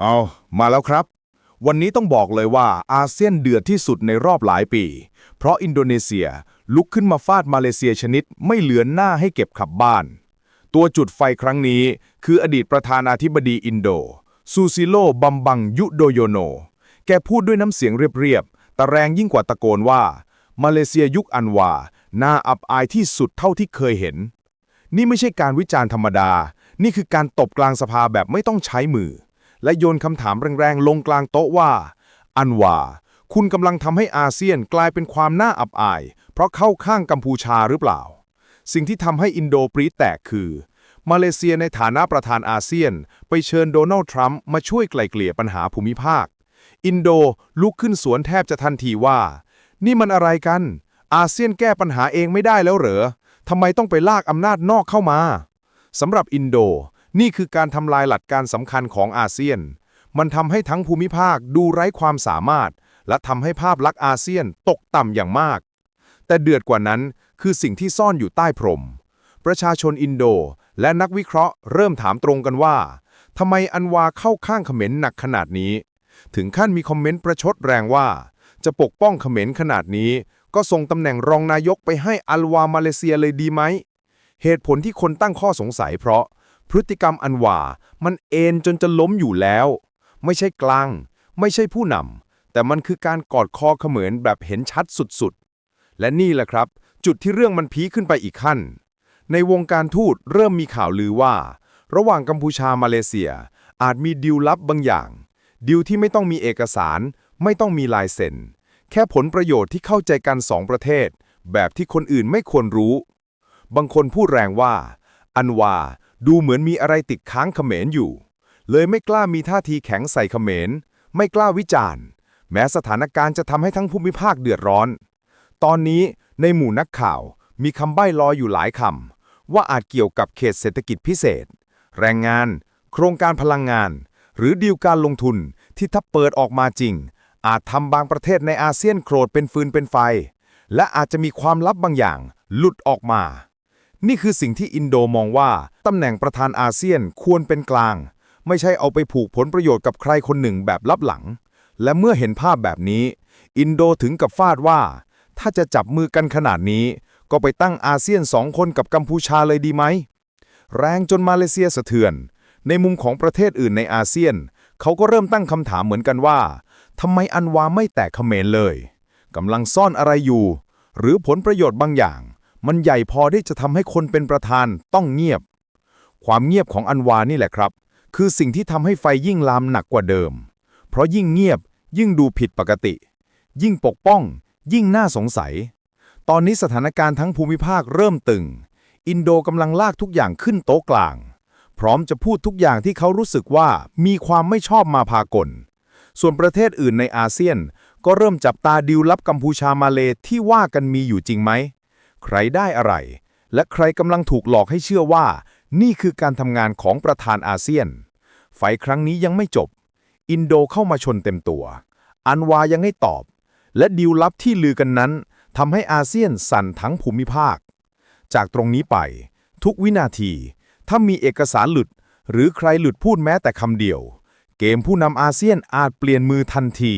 เอามาแล้วครับ วันนี้ต้องบอกเลยว่าอาเซียนเดือดที่สุดในรอบหลายปี เพราะอินโดนีเซียลุกขึ้นมาฟาดมาเลเซียชนิดไม่เหลือหน้าให้เก็บขับบ้าน ตัวจุดไฟครั้งนี้ คืออดีตประธานาธิบดีอินโด ซูซิโลบัมบังยุโดโยโน แกพูดด้วยน้ำเสียงเรียบๆแต่แรงยิ่งกว่าตะโกนว่า มาเลเซียยุคอันวาน่าอับอายที่สุดเท่าที่เคยเห็น นี่ไม่ใช่การวิจารณ์ธรรมดา นี่คือการตบกลางสภาแบบไม่ต้องใช้มือ และโยนคำถามแรงๆ ลงกลางโต๊ะว่า อันวา คุณกำลังทำให้อาเซียนกลายเป็นความน่าอับอาย เพราะเข้าข้างกัมพูชาหรือเปล่า สิ่งที่ทำให้อินโดปรีแตกคือ มาเลเซียในฐานะประธานอาเซียน ไปเชิญโดนัลด์ทรัมป์มาช่วยไกล่เกลี่ยปัญหาภูมิภาค อินโดลุกขึ้นสวนแทบจะทันทีว่า นี่มันอะไรกัน อาเซียนแก้ปัญหาเองไม่ได้แล้วเหรอทำไมต้องไปลากอำนาจนอกเข้ามาสำหรับอินโด นี่คือการทำลายหลักการสำคัญของอาเซียน มันทำให้ทั้งภูมิภาคดูไร้ความสามารถ และทำให้ภาพลักษณ์อาเซียนตกต่ำอย่างมาก แต่เดือดกว่านั้นคือสิ่งที่ซ่อนอยู่ใต้พรม ประชาชนอินโดและนักวิเคราะห์เริ่มถามตรงกันว่าทำไมอันวาเข้าข้างเขมรหนักขนาดนี้ ถึงขั้นมีคอมเมนต์ประชดแรงว่า จะปกป้องเขมรขนาดนี้ ก็ส่งตำแหน่งรองนายกไปให้อัลวามาเลเซียเลยดีไหม เหตุผลที่คนตั้งข้อสงสัยเพราะ พฤติกรรมอันวามันเอ็นจนจะล้มอยู่แล้ว ไม่ใช่กลาง ไม่ใช่ผู้นำแต่มันคือการกอดคอเขมรแบบเห็นชัดสุดๆ และนี่แหละครับ จุดที่เรื่องมันพีขึ้นไปอีกขั้น ในวงการทูตเริ่มมีข่าวลือว่า ระหว่างกัมพูชามาเลเซีย อาจมีดิวลับบางอย่าง ดิวที่ไม่ต้องมีเอกสาร ไม่ต้องมีลายเซ็นแค่ผลประโยชน์ที่เข้าใจกันสองประเทศ แบบที่คนอื่นไม่ควรรู้ บางคนพูดแรงว่า อันวา ดูเหมือนมีอะไรติดค้างเขมรอยู่ เลยไม่กล้ามีท่าทีแข็งใส่เขมร ไม่กล้าวิจารณ์ แม้สถานการณ์จะทำให้ทั้งภูมิภาคเดือดร้อน ตอนนี้ในหมู่นักข่าวมีคำใบ้ลอยอยู่หลายคำว่าอาจเกี่ยวกับเขตเศรษฐกิจพิเศษ แรงงาน โครงการพลังงาน หรือดีลการลงทุนที่ถ้าเปิดออกมาจริง อาจทำบางประเทศในอาเซียนโกรธเป็นฟืนเป็นไฟ และอาจจะมีความลับบางอย่างหลุดออกมา นี่คือสิ่งที่อินโดมองว่าตำแหน่งประธานอาเซียนควรเป็นกลาง ไม่ใช่เอาไปผูกผลประโยชน์กับใครคนหนึ่งแบบลับหลัง และเมื่อเห็นภาพแบบนี้ อินโดถึงกับฟาดว่า ถ้าจะจับมือกันขนาดนี้ ก็ไปตั้งอาเซียนสองคนกับกัมพูชาเลยดีไหม แรงจนมาเลเซียสะเทือน ในมุมของประเทศอื่นในอาเซียน เขาก็เริ่มตั้งคำถามเหมือนกันว่าทำไมอันวาไม่แตกเขมรเลยกำลังซ่อนอะไรอยู่ หรือผลประโยชน์บางอย่าง มันใหญ่พอที่จะทำให้คนเป็นประธานต้องเงียบ ความเงียบของอันวานี่แหละครับ คือสิ่งที่ทำให้ไฟยิ่งลามหนักกว่าเดิม เพราะยิ่งเงียบ ยิ่งดูผิดปกติ ยิ่งปกป้อง ยิ่งน่าสงสัย ตอนนี้สถานการณ์ทั้งภูมิภาคเริ่มตึง อินโดกำลังลากทุกอย่างขึ้นโต๊ะกลาง พร้อมจะพูดทุกอย่างที่เขารู้สึกว่ามีความไม่ชอบมาพากล ส่วนประเทศอื่นในอาเซียนก็เริ่มจับตาดิวลับกัมพูชามาเลที่ว่ากันมีอยู่จริงไหม ใครได้อะไร และใครกำลังถูกหลอกให้เชื่อว่า นี่คือการทำงานของประธานอาเซียน ไฟครั้งนี้ยังไม่จบ อินโดเข้ามาชนเต็มตัว อันวายังให้ตอบ และดิวลับที่ลือกันนั้นทำให้อาเซียนสั่นทั้งภูมิภาค จากตรงนี้ไป ทุกวินาที ถ้ามีเอกสารหลุด หรือใครหลุดพูดแม้แต่คำเดียว เกมผู้นำอาเซียนอาจเปลี่ยนมือทันที